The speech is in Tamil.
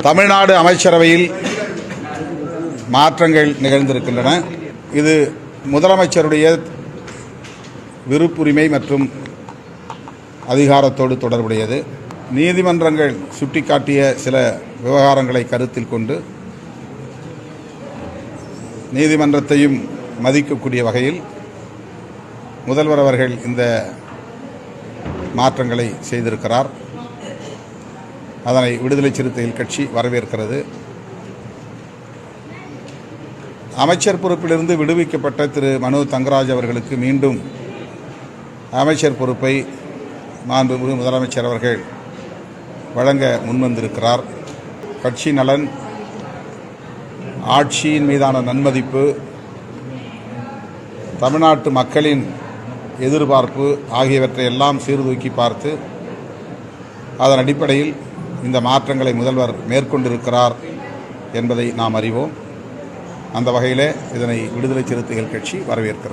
தமிழ்நாடு அமைச்சரவையில் மாற்றங்கள் நிகழ்ந்திருக்கின்றன. இது முதலமைச்சருடைய விருப்புரிமை மற்றும் அதிகாரத்தோடு தொடர்புடையது. நீதிமன்றங்கள் சுட்டிக்காட்டிய சில விவகாரங்களை கருத்தில் கொண்டு நீதிமன்றத்தையும் மதிக்கக்கூடிய வகையில் முதல்வர் அவர்கள் இந்த மாற்றங்களை செய்திருக்கிறார். அதனை விடுதலை சிறுத்தைகள் கட்சி வரவேற்கிறது. அமைச்சர் பொறுப்பிலிருந்து விடுவிக்கப்பட்ட திரு. மனு தங்கராஜ் அவர்களுக்கு மீண்டும் அமைச்சர் பொறுப்பை மாண்புமிகு முதலமைச்சர் அவர்கள் வழங்க முன்வந்திருக்கிறார். கட்சி நலன் ஆட்சியின் மீதான நன்மதிப்பு தமிழ்நாட்டு மக்களின் எதிர்பார்ப்பு ஆகியவற்றை எல்லாம் சீர்தூக்கி பார்த்து அதன் அடிப்படையில் இந்த மாற்றங்களை முதல்வர் மேற்கொண்டிருக்கிறார் என்பதை நாம் அறிவோம். அந்த வகையிலே இதனை விடுதலை சிறுத்தைகள் கட்சி வரவேற்கிறது.